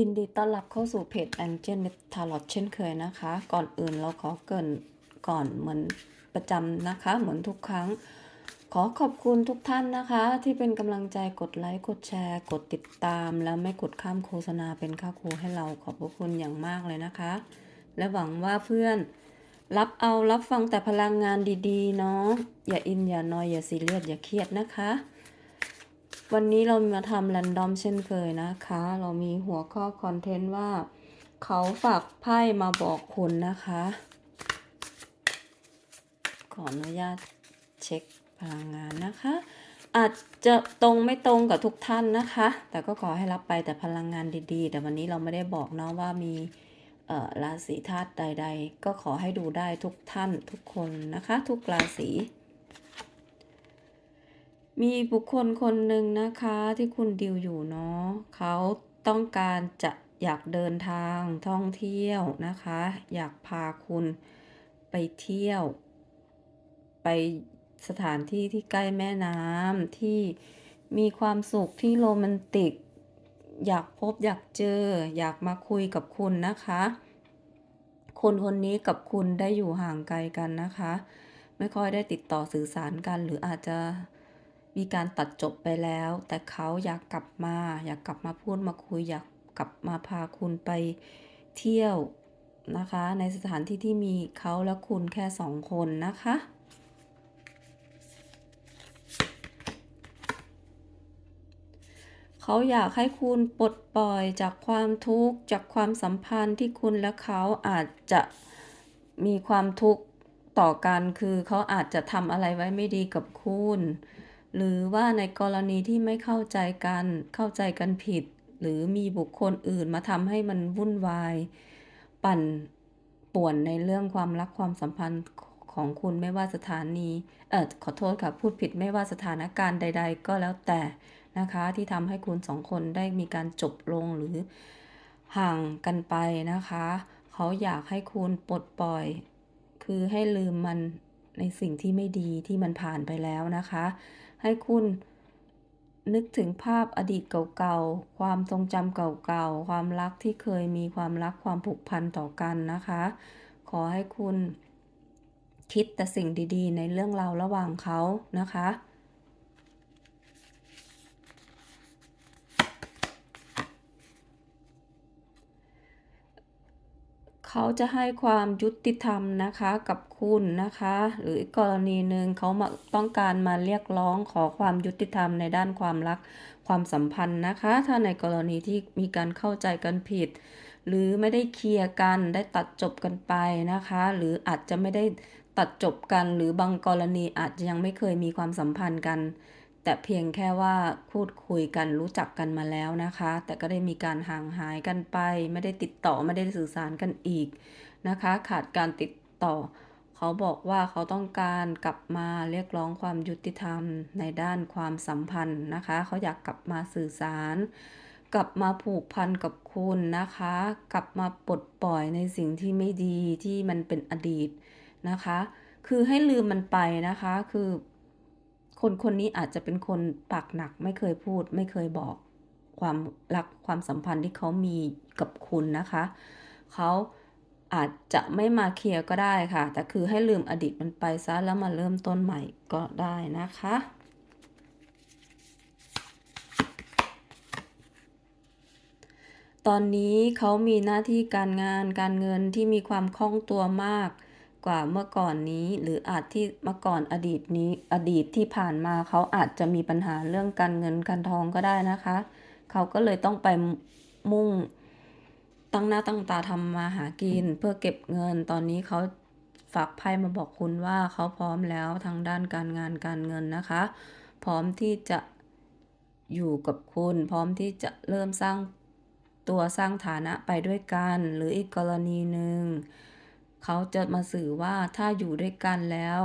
ยินดีต้อนรับเข้าสู่เพจ Angel Tarot เช่นเคยนะคะ ก่อนอื่นเราขอเกินก่อนเหมือนประจำนะคะ เหมือนทุกครั้ง ขอขอบคุณทุกท่านนะคะ ที่เป็นกำลังใจกดไลค์กดแชร์ กดติดตาม แล้วไม่กดข้ามโฆษณาเป็นค่าครูให้เราขอบพระคุณอย่างมากเลยนะคะ และหวังว่าเพื่อนรับเอารับฟังแต่พลังงานดีๆเนาะอย่าอินอย่านอยอย่าซีเรียสอย่าเครียดนะคะ วันนี้เรามาทำ r รนดอมเช่นเคยนะคะ เรามีหัวข้อคอนเทนต์ว่า เขาฝากไพ่มาบอกคุณนะคะ ขออนุญาตเช็คพลังงานนะคะ อาจจะตรงไม่ตรงกับทุกท่านนะคะ แต่ก็ขอให้รับไปแต่พลังงานดีๆ แต่วันนี้เราไม่ได้บอกเนาะว่ามีราศีธาตุใด ๆ ก็ขอให้ดูได้ทุกท่านทุกคนนะคะ ทุกราศี มีบุคคลคนหนึ่งนะคะที่คุณดิวอยู่เนาะเขาต้องการจะอยากเดินทางท่องเที่ยวนะคะ อยากพาคุณไปเที่ยว ไปสถานที่ที่ใกล้แม่น้ำที่มีความสุขที่โรแมนติก อยากพบอยากเจอ อยากมาคุยกับคุณนะคะ คนคนนี้กับคุณได้อยู่ห่างไกลกันนะคะ ไม่ค่อยได้ติดต่อสื่อสารกันหรืออาจจะ มีการตัดจบไปแล้ว แต่เขาอยากกลับมา อยากกลับมาพูดมาคุย อยากกลับมาพาคุณไปเที่ยวนะคะ ในสถานที่ที่มีเขาและคุณแค่สองคนนะคะเขาอยากให้คุณปลดปล่อยจากความทุกข์จากความสัมพันธ์ที่คุณและเขาอาจจะมีความทุกข์ต่อกันคือเขาอาจจะทำอะไรไว้ไม่ดีกับคุณ หรือว่าในกรณีที่ไม่เข้าใจกัน เข้าใจกันผิด หรือมีบุคคลอื่นมาทำให้มันวุ่นวาย ปั่นป่วนในเรื่องความรักความสัมพันธ์ของคุณไม่ว่าสถานี เออขอโทษค่ะ พูดผิดไม่ว่าสถานการณ์ใด ๆ ก็แล้วแต่นะคะ ที่ทำให้คุณสองคนได้มีการจบลงหรือห่างกันไปนะคะ เขาอยากให้คุณปลดปล่อย คือให้ลืมมันในสิ่งที่ไม่ดีที่มันผ่านไปแล้วนะคะ ให้คุณนึกถึงภาพอดีตเก่าๆ ความทรงจำเก่าๆ ความรักที่เคยมีความรักความผูกพันต่อกันนะคะ ขอให้คุณคิดแต่สิ่งดีๆ ในเรื่องราวระหว่างเขานะคะ เขาจะให้ความยุติธรรมนะคะกับคุณนะคะ หรืออีกกรณีหนึ่งเขามาต้องการมาเรียกร้องขอความยุติธรรมในด้านความรักความสัมพันธ์นะคะ ถ้าในกรณีที่มีการเข้าใจกันผิด หรือไม่ได้เคลียร์กันได้ตัดจบกันไปนะคะ หรืออาจจะไม่ได้ตัดจบกัน หรือบางกรณีอาจจะยังไม่เคยมีความสัมพันธ์กัน แต่เพียงแค่ว่าพูดคุยกันรู้จักกันมาแล้วนะคะ แต่ก็ได้มีการห่างหายกันไป ไม่ได้ติดต่อไม่ได้สื่อสารกันอีกนะคะ ขาดการติดต่อ เขาบอกว่าเขาต้องการกลับมาเรียกร้องความยุติธรรมในด้านความสัมพันธ์นะคะ เขาอยากกลับมาสื่อสาร กลับมาผูกพันกับคุณนะคะ กลับมาปลดปล่อยในสิ่งที่ไม่ดีที่มันเป็นอดีตนะคะ คือให้ลืมมันไปนะคะ คือ คนคนนี้อาจจะเป็นคนปากหนักไม่เคยพูด ไม่เคยบอกความรักความสัมพันธ์ที่เขามีกับคุณนะคะ เขาอาจจะไม่มาเคลียร์ก็ได้ค่ะ แต่คือให้ลืมอดีตมันไปซะแล้วมาเริ่มต้นใหม่ก็ได้นะคะตอนนี้เขามีหน้าที่การงานการเงินที่มีความคล่องตัวมาก กว่าเมื่อก่อนนี้ หรืออาจที่เมื่อก่อนอดีตนี้อดีตที่ผ่านมาเขาอาจจะมีปัญหาเรื่องการเงินการทองก็ได้นะคะ เขาก็เลยต้องไปมุ่งตั้งหน้าตั้งตาทำมาหากินเพื่อเก็บเงินตอนนี้เขาฝากไพ่มาบอกคุณว่าเขาพร้อมแล้วทางด้านการงานการเงินนะคะ พร้อมที่จะอยู่กับคุณ พร้อมที่จะเริ่มสร้างตัวสร้างฐานะไปด้วยกัน หรืออีกกรณีหนึ่ง เขาจะมาสื่อว่าถ้าอยู่ด้วยกันแล้ว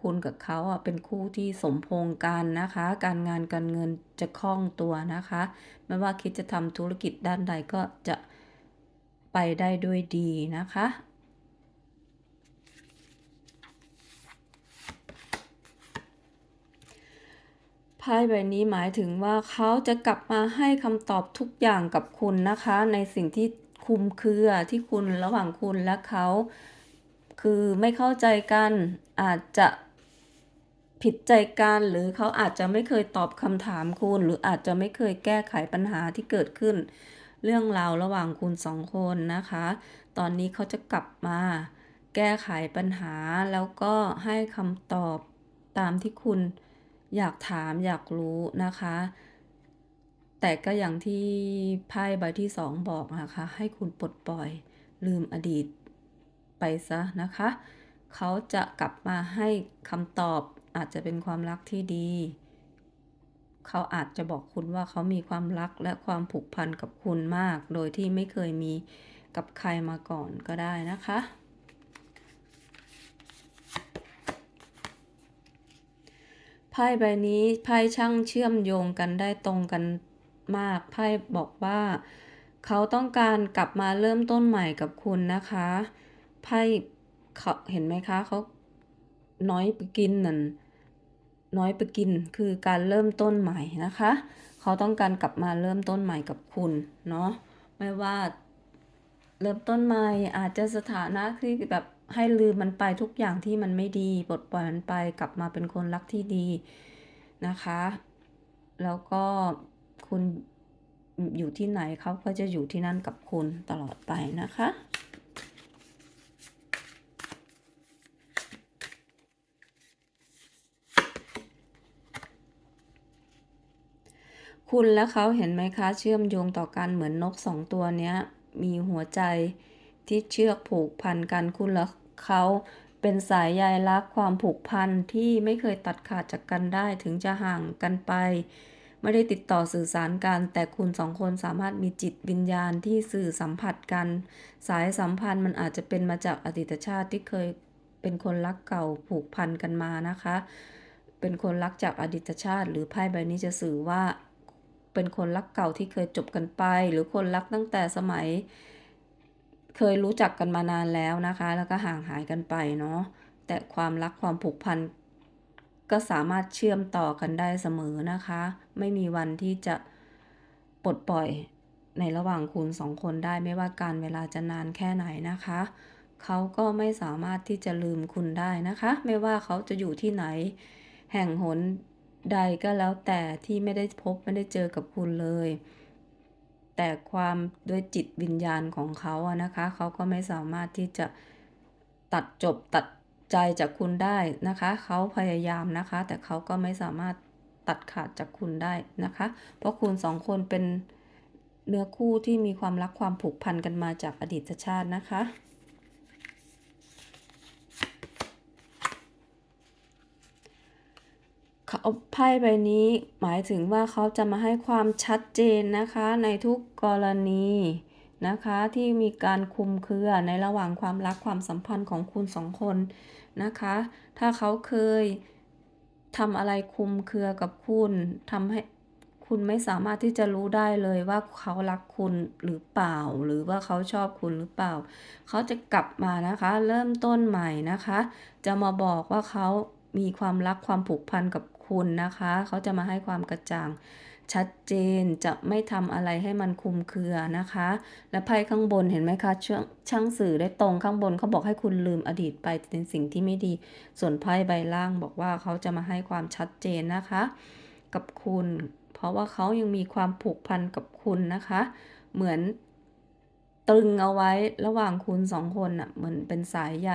คุณกับเขาอะเป็นคู่ที่สมพงกันนะคะ การงานการเงินจะคล่องตัวนะคะ ไม่ว่าคิดจะทำธุรกิจด้านใดก็จะไปได้ด้วยดีนะคะไพ่ใบนี้หมายถึงว่าเขาจะกลับมาให้คำตอบทุกอย่างกับคุณนะคะ ในสิ่งที่ คุมเครือที่คุณระหว่างคุณและเขา คือไม่เข้าใจกันอาจจะผิดใจกันหรือเขาอาจจะไม่เคยตอบคำถามคุณ หรืออาจจะไม่เคยแก้ไขปัญหาที่เกิดขึ้น เรื่องราวระหว่างคุณสองคนนะคะ ตอนนี้เขาจะกลับมา แก้ไขปัญหาแล้วก็ให้คำตอบตามที่คุณอยากถามอยากรู้นะคะ แต่ก็อย่างที่ไพ่ใบที่สองบอกนะคะ ให้คุณปลดปล่อยลืมอดีตไปซะนะคะ เขาจะกลับมาให้คำตอบอาจจะเป็นความรักที่ดี เขาอาจจะบอกคุณว่าเขามีความรักและความผูกพันกับคุณมาก โดยที่ไม่เคยมีกับใครมาก่อนก็ได้นะคะ ไพ่ใบนี้ไพ่ช่างเชื่อมโยงกันได้ตรงกัน มากไพ่บอกว่า เขาต้องการกลับมาเริ่มต้นใหม่กับคุณนะคะไพ่เขาเห็นไหมคะเขาน้อยไปกินนั่นน้อยไปกินคือการเริ่มต้นใหม่นะคะ เขาต้องการกลับมาเริ่มต้นใหม่กับคุณเนาะไม่ว่าเริ่มต้นใหม่อาจจะสถานะที่แบบให้ลืมมันไปทุกอย่างที่มันไม่ดีปลดปล่อยมันไปกลับมาเป็นคนรักที่ดีนะคะ แล้วก็ คุณอยู่ที่ไหนเขาก็จะอยู่ที่นั่นกับคุณตลอดไปนะคะ คุณและเขาเห็นไหมคะเชื่อมโยงต่อกันเหมือนนกสองตัวเนี้ย มีหัวใจที่เชือกผูกพันกันคุณและเขาเป็นสายใยรักความผูกพันที่ไม่เคยตัดขาดจากกันได้ถึงจะห่างกันไป ไม่ได้ติดต่อสื่อสารกัน แต่คุณสองคนสามารถมีจิตวิญญาณที่สื่อสัมผัสกัน สายสัมพันธ์มันอาจจะเป็นมาจากอดีตชาติที่เคยเป็นคนรักเก่าผูกพันกันมานะคะ เป็นคนรักจากอดีตชาติ หรือไพ่ใบนี้จะสื่อว่า เป็นคนรักเก่าที่เคยจบกันไป หรือคนรักตั้งแต่สมัย เคยรู้จักกันมานานแล้วนะคะ แล้วก็ห่างหายกันไปเนาะแต่ความรักความผูกพัน ก็สามารถเชื่อมต่อกันได้เสมอนะคะ ไม่มีวันที่จะปลดปล่อยในระหว่างคุณสองคนได้ไม่ว่าการเวลาจะนานแค่ไหนนะคะ เขาก็ไม่สามารถที่จะลืมคุณได้นะคะ ไม่ว่าเขาจะอยู่ที่ไหน แห่งหนใดก็แล้วแต่ที่ไม่ได้พบไม่ได้เจอกับคุณเลย แต่ความด้วยจิตวิญญาณของเขาอะนะคะ เขาก็ไม่สามารถที่จะตัดจบตัด ใจจากคุณได้นะคะ เขาพยายามนะคะ แต่เขาก็ไม่สามารถตัดขาดจากคุณได้นะคะ เพราะคุณสองคนเป็นเนื้อคู่ที่มีความรักความผูกพันกันมาจากอดีตชาตินะคะ เขาไพ่ใบนี้หมายถึงว่าเขาจะมาให้ความชัดเจนนะคะในทุกกรณี นะคะที่มีการคุมเครือในระหว่างความรักความสัมพันธ์ของคุณสองคนนะคะ ถ้าเขาเคยทำอะไรคุมเครือกับคุณทำให้คุณไม่สามารถที่จะรู้ได้เลยว่าเขารักคุณหรือเปล่า หรือว่าเขาชอบคุณหรือเปล่า เขาจะกลับมานะคะ เริ่มต้นใหม่นะคะ จะมาบอกว่าเขามีความรักความผูกพันกับคุณนะคะ เขาจะมาให้ความกระจ่าง ชัดเจนจะไม่ทำอะไรให้มันคุมเครือนะคะ และไพ่ข้างบนเห็นไหมคะช่างช่างสื่อได้ตรงข้างบนเขาบอกให้คุณลืมอดีตไปในสิ่งที่ไม่ดี ส่วนไพ่ใบล่างบอกว่าเขาจะมาให้ความชัดเจนนะคะ กับคุณ เพราะว่าเขายังมีความผูกพันกับคุณนะคะ เหมือนตรึงเอาไว้ระหว่างคุณสองคนน่ะเหมือนเป็นสายใย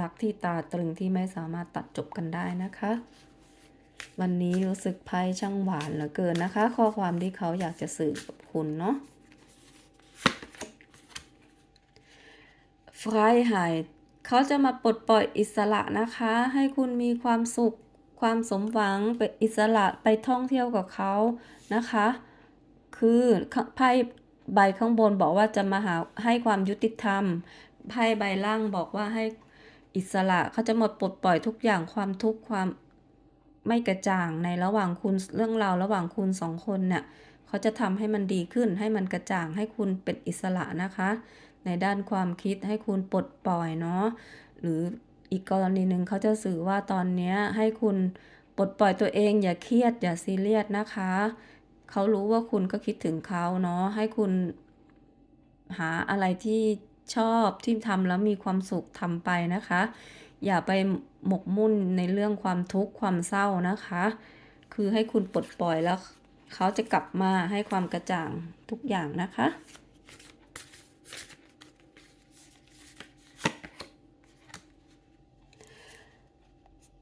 รักที่ตาตรึงที่ไม่สามารถตัดจบกันได้นะคะ วันนี้รู้สึกไพ่ช่างหวานเหลือเกินนะคะ ข้อความที่เขาอยากจะสื่อกับคุณเนาะฟรายหายเขาจะมาปลดปล่อยอิสระนะคะ ให้คุณมีความสุข ความสมหวังเป็นอิสระไปท่องเที่ยวกับเขานะคะ คือไพ่ใบข้างบนบอกว่าจะมาหาให้ความยุติธรรม ไพ่ใบล่างบอกว่าให้อิสระเขาจะหมดปลดปล่อยทุกอย่างความทุกข์ความ ไม่กระจ่างในระหว่างคุณเรื่องราวระหว่างคุณสองคนเนี่ยเขาจะทำให้มันดีขึ้น ให้มันกระจ่างให้คุณเป็นอิสระนะคะ ในด้านความคิดให้คุณปลดปล่อยเนาะหรืออีกกรณีหนึ่งเขาจะสื่อว่าตอนนี้ให้คุณปลดปล่อยตัวเอง อย่าเครียด อย่าซีเรียสนะคะ เขารู้ว่าคุณก็คิดถึงเขาเนาะให้คุณ หาอะไรที่ชอบที่ทำแล้วมีความสุขทำไปนะคะ อย่าไปหมกมุ่นในเรื่องความทุกข์ความเศร้านะคะ คือให้คุณปลดปล่อยแล้วเขาจะกลับมาให้ความกระจ่างทุกอย่างนะคะ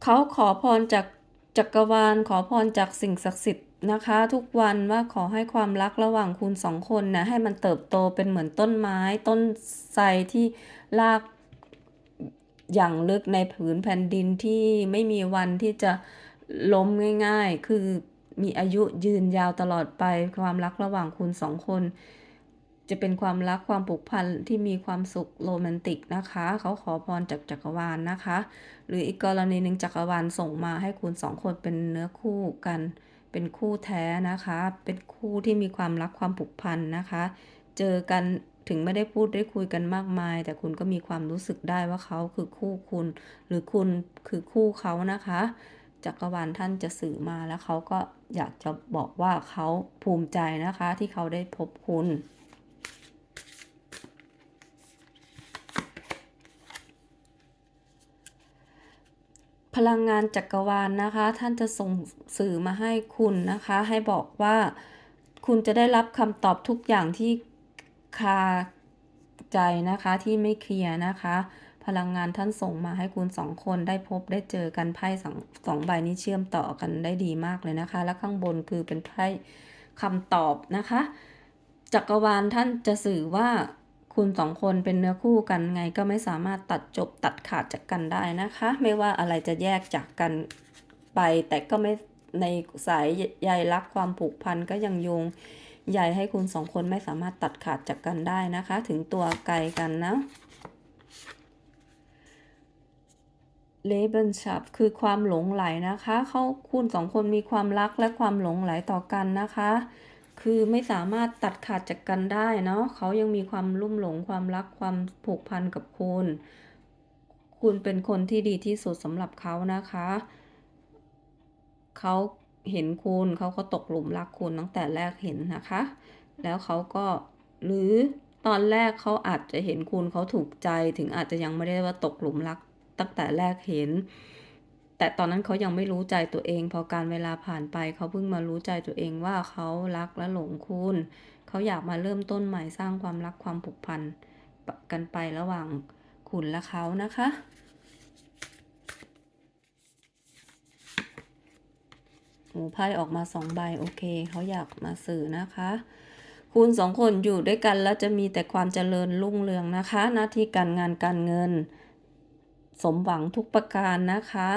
เขาขอพรจากจักรวาลขอพรจากสิ่งศักดิ์สิทธิ์นะคะ ทุกวันว่าขอให้ความรักระหว่างคุณสองคนนะให้มันเติบโตเป็นเหมือนต้นไม้ต้นไทรที่ราก อย่างลึกในผืนแผ่นดินที่ไม่มีวันที่จะล้มง่ายๆ คือมีอายุยืนยาวตลอดไปความรักระหว่างคุณสองคน จะเป็นความรักความผูกพันที่มีความสุขโรแมนติกนะคะ เขาขอพรจากจักรวาลนะคะ หรืออีกกรณีหนึ่งจักรวาลส่งมาให้คุณสองคนเป็นเนื้อคู่กัน เป็นคู่แท้นะคะ เป็นคู่ที่มีความรักความผูกพันนะคะ เจอกัน ถึงไม่ได้พูดได้คุยกันมากมาย แต่คุณก็มีความรู้สึกได้ว่าเขาคือคู่คุณ หรือคุณคือคู่เขานะคะจักรวาลท่านจะสื่อมาแล้วเขาก็อยากจะบอกว่าเขาภูมิใจนะคะที่เขาได้พบคุณ พลังงานจักรวาลนะคะ ท่านจะส่งสื่อมาให้คุณนะคะ ให้บอกว่าคุณจะได้รับคำตอบทุกอย่างที่ คาใจนะคะที่ไม่เคลียร์นะคะ พลังงานท่านส่งมาให้คุณสองคนได้พบได้เจอกันไพ่สองสองใบนี้เชื่อมต่อกันได้ดีมากเลยนะคะ และข้างบนคือเป็นไพ่คำตอบนะคะ จักรวาลท่านจะสื่อว่าคุณสองคนเป็นเนื้อคู่กันไงก็ไม่สามารถตัดจบตัดขาดจากกันได้นะคะ ไม่ว่าอะไรจะแยกจากกันไป แต่ก็ไม่ในสายใยรักความผูกพันก็ยังโยง ใยให้คุณสองคนไม่สามารถตัดขาดจากกันได้นะคะ ถึงตัวไกลกันนะเลเบนชับคือความหลงไหลนะคะ เขาคุณสองคนมีความรักและความหลงไหลต่อกันนะคะ คือไม่สามารถตัดขาดจากกันได้เนาะเขายังมีความลุ่มหลงความรักความผูกพันกับคุณ คุณเป็นคนที่ดีที่สุดสำหรับเขานะคะ เขา เห็นคุณเขาก็ตกหลุมรักคุณตั้งแต่แรกเห็นนะคะ แล้วเขาก็หรือตอนแรกเขาอาจจะเห็นคุณเขาถูกใจถึงอาจจะยังไม่ได้ว่าตกหลุมรักตั้งแต่แรกเห็น แต่ตอนนั้นเขายังไม่รู้ใจตัวเอง พอการเวลาผ่านไปเขาเพิ่งมารู้ใจตัวเองว่าเขารักและหลงคุณเขาอยากมาเริ่มต้นใหม่สร้างความรักความผูกพันกันไประหว่างคุณและเขานะคะ หมูไพ่ออกมาสองใบโอเคเขาอยากมาสื่อนะคะ คุณสองคนอยู่ด้วยกันแล้วจะมีแต่ความเจริญรุ่งเรืองนะคะ หน้าที่การงานการเงิน สมหวังทุกประการนะคะ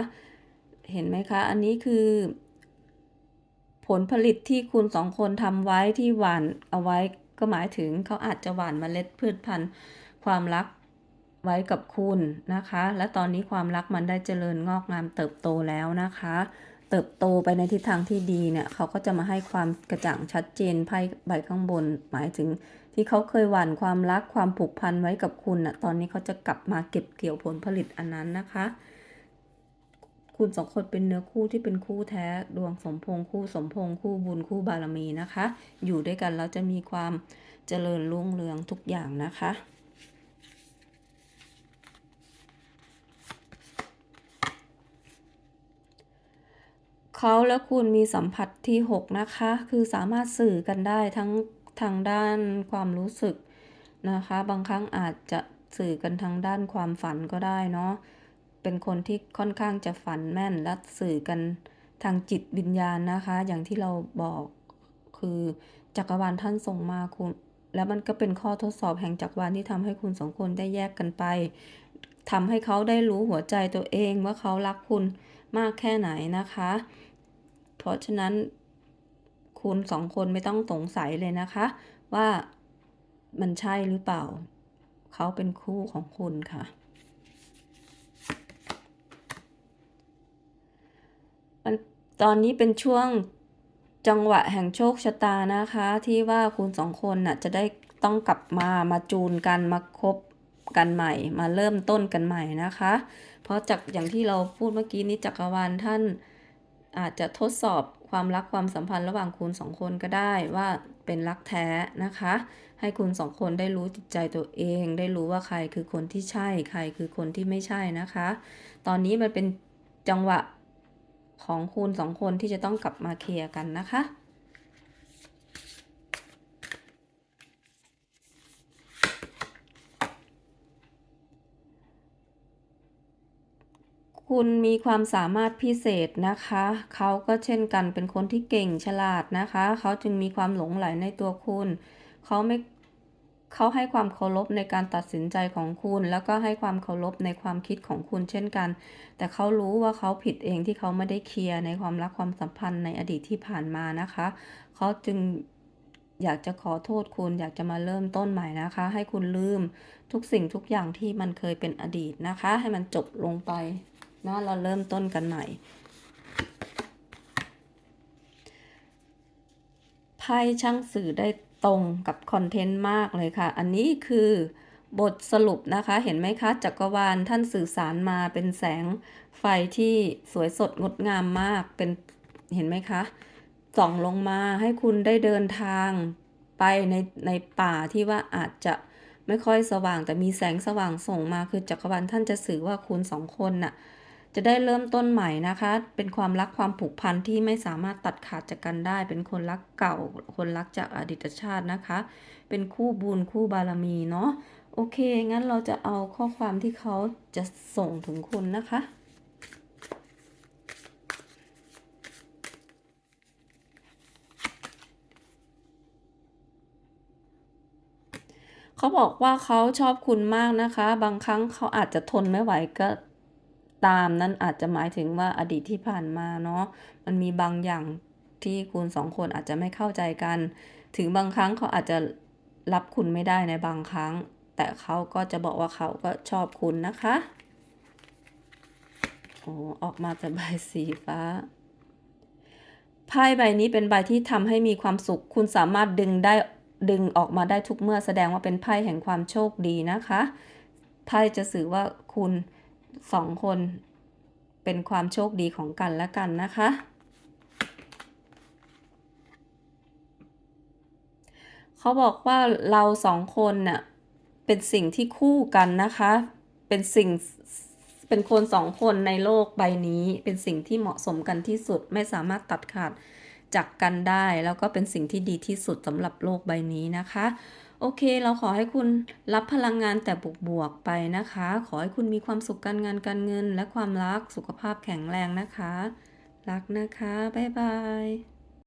เห็นไหมคะ อันนี้คือ ผลผลิตที่คุณสองคนทำไว้ที่หวานเอาไว้ก็หมายถึงเขาอาจจะหวานเมล็ดพืชพันธุ์ความรักไว้กับคุณนะคะ และตอนนี้ความรักมันได้เจริญงอกงามเติบโตแล้วนะคะ เติบโตไปในทิศทางที่ดีเนี่ยเขาก็จะมาให้ความกระจ่างชัดเจนไพ่ใบข้างบน หมายถึงที่เขาเคยหว่านความรักความผูกพันไว้กับคุณน่ะตอนนี้เขาจะกลับมาเก็บเกี่ยวผลผลิตอันนั้นนะคะ คุณสองคนเป็นเนื้อคู่ที่เป็นคู่แท้ดวงสมพงษ์คู่สมพงษ์คู่บุญคู่บารมีนะคะ อยู่ด้วยกันแล้วจะมีความเจริญรุ่งเรืองทุกอย่างนะคะ เขาและคุณมีสัมผัสที่ 6 นะคะ คือสามารถสื่อกันได้ทั้งทางด้านความรู้สึกนะคะ บางครั้งอาจจะสื่อกันทางด้านความฝันก็ได้เนาะ เป็นคนที่ค่อนข้างจะฝันแม่นและสื่อกันทางจิตวิญญาณนะคะ อย่างที่เราบอกคือจักรวาลท่านส่งมาคุณ แล้วมันก็เป็นข้อทดสอบแห่งจักรวาลที่ทำให้คุณสองคนได้แยกกันไปทำให้เขาได้รู้หัวใจตัวเองว่าเขารักคุณมากแค่ไหนนะคะ ราะฉะนั้นคุณสองคนไม่ต้องสงสัยเลยนะคะ ว่ามันใช่หรือเปล่า เขาเป็นคู่ของคุณค่ะ ตอนนี้เป็นช่วงจังหวะแห่งโชคชะตานะคะ ที่ว่าคุณสองคนน่ะจะได้ต้องกลับมามาจูนกันมาคบกันใหม่ มาเริ่มต้นกันใหม่นะคะ เพราะจากอย่างที่เราพูดเมื่อกี้นี้จักรวาลท่าน อาจจะทดสอบความรักความสัมพันธ์ระหว่างคุณสองคนก็ได้ว่าเป็นรักแท้นะคะ ให้คุณสองคนได้รู้จิตใจตัวเอง ได้รู้ว่าใครคือคนที่ใช่ ใครคือคนที่ไม่ใช่นะคะ ตอนนี้มันเป็นจังหวะของคุณสองคนที่จะต้องกลับมาเคลียร์กันนะคะ คุณมีความสามารถพิเศษนะคะ เขาก็เช่นกันเป็นคนที่เก่งฉลาดนะคะ เขาจึงมีความหลงใหลในตัวคุณ เขาไม่เขาให้ความเคารพในการตัดสินใจของคุณ แล้วก็ให้ความเคารพในความคิดของคุณเช่นกัน แต่เขารู้ว่าเขาผิดเองที่เขาไม่ได้เคลียร์ในความรักความสัมพันธ์ในอดีตที่ผ่านมานะคะ เขาจึงอยากจะขอโทษคุณ อยากจะมาเริ่มต้นใหม่นะคะ ให้คุณลืมทุกสิ่งทุกอย่างที่มันเคยเป็นอดีตนะคะ ให้มันจบลงไป นะเราเริ่มต้นกันใหม่ไพ่ช่างสื่อได้ตรงกับคอนเทนต์มากเลยค่ะ อันนี้คือบทสรุปนะคะ เห็นไหมคะจักรวาลท่านสื่อสารมาเป็นแสงไฟที่สวยสดงดงามมากเป็นเห็นไหมคะส่องลงมาให้คุณได้เดินทางไปในในป่าที่ว่าอาจจะไม่ค่อยสว่างแต่มีแสงสว่างส่งมาคือจักรวาลท่านจะสื่อว่าคุณสองคนน่ะ จะได้เริ่มต้นใหม่นะคะ เป็นความรักความผูกพันที่ไม่สามารถตัดขาดจากกันได้ เป็นคนรักเก่า คนรักจากอดีตชาตินะคะ เป็นคู่บุญคู่บารมีเนาะ โอเค งั้นเราจะเอาข้อความที่เขาจะส่งถึงคุณนะคะ เขาบอกว่าเขาชอบคุณมากนะคะ บางครั้งเขาอาจจะทนไม่ไหวก็ ตามนั้นอาจจะหมายถึงว่าอดีตที่ผ่านมาเนาะมันมีบางอย่างที่คุณสองคนอาจจะไม่เข้าใจกัน ถึงบางครั้งเขาอาจจะรับคุณไม่ได้ในบางครั้ง แต่เขาก็จะบอกว่าเขาก็ชอบคุณนะคะโอ้ออกมาแต่ใบสีฟ้าไพ่ใบนี้เป็นใบที่ทำให้มีความสุข คุณสามารถดึงได้ดึงออกมาได้ทุกเมื่อแสดงว่าเป็นไพ่แห่งความโชคดีนะคะ ไพ่จะสื่อว่าคุณ สองคนเป็นความโชคดีของกันและกันนะคะ เขาบอกว่าเราสองคนน่ะเป็นสิ่งที่คู่กันนะคะ เป็นสิ่งเป็นคนสองคนในโลกใบนี้ เป็นสิ่งที่เหมาะสมกันที่สุดไม่สามารถตัดขาดจากกันได้ แล้วก็เป็นสิ่งที่ดีที่สุดสำหรับโลกใบนี้นะคะ โอเค เราขอให้คุณรับพลังงานแต่บวกๆไปนะคะ ขอให้คุณมีความสุขการงานการเงิน และความรักสุขภาพแข็งแรงนะคะ รักนะคะ บ๊ายบาย